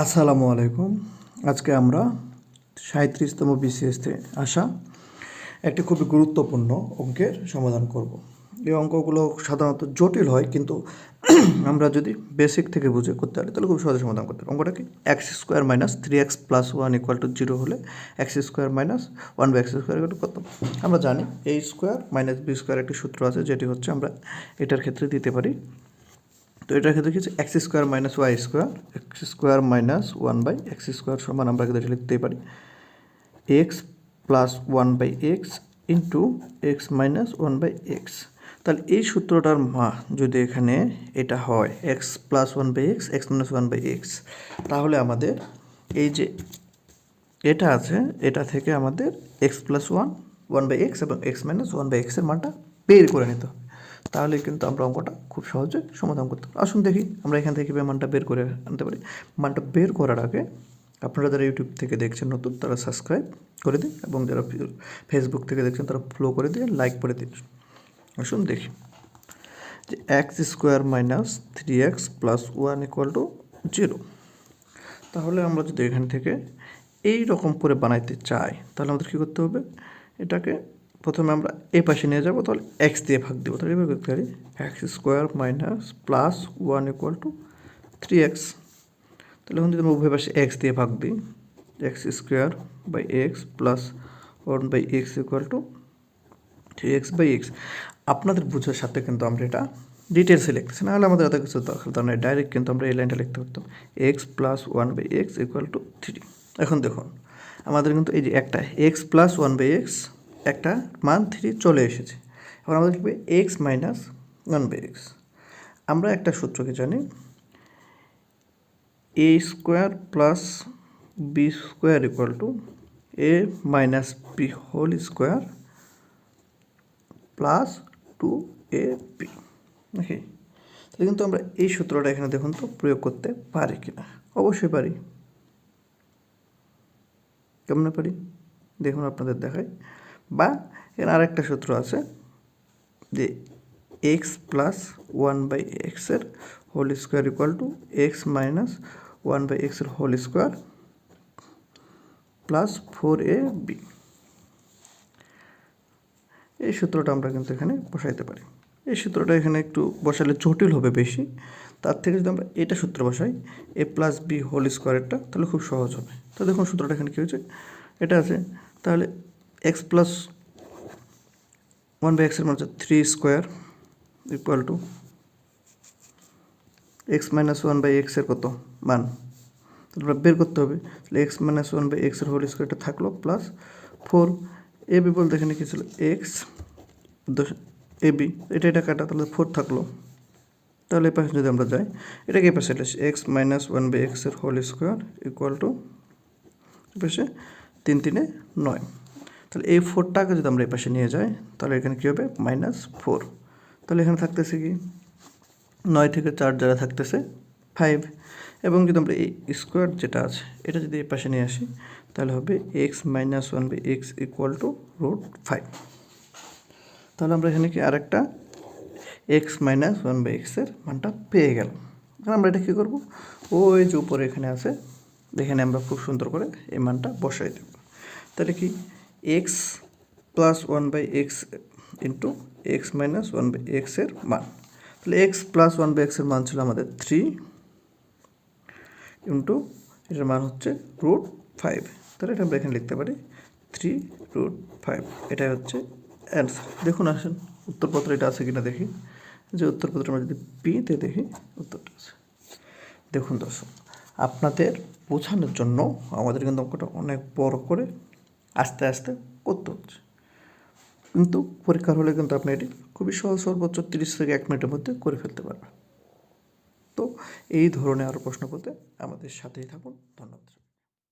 আসসালামু আলাইকুম। আজকে আমরা সাঁত্রিশতম বিসিএসতে আসা একটি খুবই গুরুত্বপূর্ণ অঙ্কের সমাধান করব। এই অঙ্কগুলো সাধারণত জটিল হয়, কিন্তু আমরা যদি বেসিক থেকে বুঝে করতে পারি, তাহলে খুব সহজে সমাধান করতে পারি অঙ্কটা কি? X square minus three x plus one equal to zero হলে x square minus one by x square equal কত? আমরা জানি এই স্কোয়ার মাইনাস বি স্কোয়ার একটি সূত্র আছে, যেটি হচ্ছে আমরা এটার ক্ষেত্রে দিতে পারি তো এটার ক্ষেত্রে কি হচ্ছে x square minus y square x square minus one by x square সমান আমরা কিন্তু এটা লিখতেই পারি। X plus one by x into x minus one by x তাহলে এই সূত্রটার মা যদি এখানে এটা হয় x plus one by x x minus one by x তাহলে আমাদের এই যে এটা আছে, এটা থেকে আমাদের x plus one one by x এবং এক্স মাইনাস ওয়ান বাই এক্সের মানটা বের করে নিতে হবে। তাহলে কিন্তু আমরা অঙ্কটা খুব সহজে সমাধান করতে পারি আসুন দেখি, আমরা এখান থেকে কীভাবে মানটা বের করে আনতে পারি। মানটা বের করার আগে আপনারা যারা ইউটিউব থেকে দেখছেন, নতুন, তারা সাবস্ক্রাইব করে দিন এবং যারা ফেসবুক থেকে দেখছেন, তারা ফলো করে দিয়ে লাইক করে দিন। আসুন দেখি যে x square minus three x plus one equal to zero তাহলে আমরা যদি এখান থেকে এই রকম করে বানাইতে চাই, তাহলে আমাদের কী করতে হবে? এটাকে প্রথমে আমরা এই পাশে নিয়ে যাব, তাহলে এক্স দিয়ে ভাগ দেবো। তাহলে এভাবে করতে পারি x square minus plus one equal to three x তাহলে এখন যদি আমরা উভয় পাশে এক্স দিয়ে ভাগ দিই x square by x plus one by x equal to three x by x আপনাদের বোঝার সাথে কিন্তু আমরা এটা ডিটেলসে লিখতেছি, নাহলে আমাদের এত কিছু দরকার নেই ডাইরেক্ট কিন্তু আমরা এই লাইনটা লিখতে পারতাম। X plus one by x equal to three এখন দেখুন, আমাদের কিন্তু এই যে একটা x plus one by x একটা মান থ্রি চলে এসেছে। এখন আমাদের লিখবে x minus one by x আমরা একটা সূত্রকে জানি a square plus b square equal to a minus b whole square plus two a p okay তাহলে কিন্তু আমরা এই সূত্রটা এখানে দেখুন তো, প্রয়োগ করতে পারি কিনা। অবশ্যই পারি। কেমন পারি? দেখুন আপনাদের দেখাই। বা এর আরেকটা সূত্র আছে যে এক্স প্লাস ওয়ান বাই এক্সের whole square equal to x minus one by এক্সের whole square plus four a b এই সূত্রটা আমরা কিন্তু এখানে বসাইতে পারি। এই সূত্রটা এখানে একটু বসালে জটিল হবে বেশি। তার থেকে যদি আমরা এটা সূত্র বসাই এ প্লাস বি হোল স্কোয়ারেরটা তাহলে খুব সহজ হবে। তো দেখুন সূত্রটা এখানে কী হয়েছে? এটা আছে, তাহলে এক্স প্লাস ওয়ান বাই এক্সের মান হচ্ছে three square equal to x minus one by এক্সের কত মান? তারপরে বের করতে হবে। তাহলে এক্স মাইনাস ওয়ান বাই এক্সের হোল স্কোয়ারটা থাকল প্লাস ফোর এ বি বলতে এখানে কী ছিল? এক্স এ বি এটা এটা কাটা, তাহলে ফোর থাকল। তাহলে এই পাশে যদি আমরা যাই এটাকে এই পাশে? এক্স মাইনাস ওয়ান বাই এক্সের হোল স্কোয়ার ইকুয়াল টু পাশে তিন তিনে নয়। তাহলে এই ফোরটাকে যদি আমরা এই পাশে নিয়ে যাই, তাহলে এখানে কী হবে? Minus four. তাহলে এখানে থাকতেছে কি? নয় থেকে চার যারা থাকতেছে, ফাইভ। এবং যদি আমরা এই স্কোয়ার যেটা আছে, এটা যদি এই পাশে নিয়ে আসি, তাহলে হবে x minus one by x equal to root five. তাহলে আমরা এখানে কি আরেকটা এক্স মাইনাস ওয়ান বাই এক্সের মানটা পেয়ে গেলাম। এখন আমরা এটা কী করব? ওই যে উপরে এখানে আছে, এখানে আমরা খুব সুন্দর করে এই মানটা বসাই দেব। তাহলে কি? X plus one by x into x minus one by এক্সের মান। তাহলে এক্স প্লাস ওয়ান বাই এক্সের মান ছিল আমাদের থ্রি ইন্টু এটার মান হচ্ছে রুট ফাইভ তাহলে এটা আমরা এখানে লিখতে পারি থ্রি রুট ফাইভ এটাই হচ্ছে অ্যান্সার দেখুন, আসেন, উত্তরপত্র এটা আছে কিনা দেখি। যে উত্তরপত্র আমরা যদি পিতে দেখি, উত্তরটা আছে। দেখুন, দর্শক, আপনাদের বোঝানোর জন্য আমাদের কিন্তু অঙ্কটা অনেক বড় করে আস্তে আস্তে করতে হচ্ছে। কিন্তু পরীক্ষার হলে কিন্তু আপনি এটি খুবই সহজ, সর্বোচ্চ তিরিশ থেকে এক মিনিটের মধ্যে করে ফেলতে পারবেন। তো এই ধরনের আরও প্রশ্ন করতে আমাদের সাথেই থাকুন। ধন্যবাদ।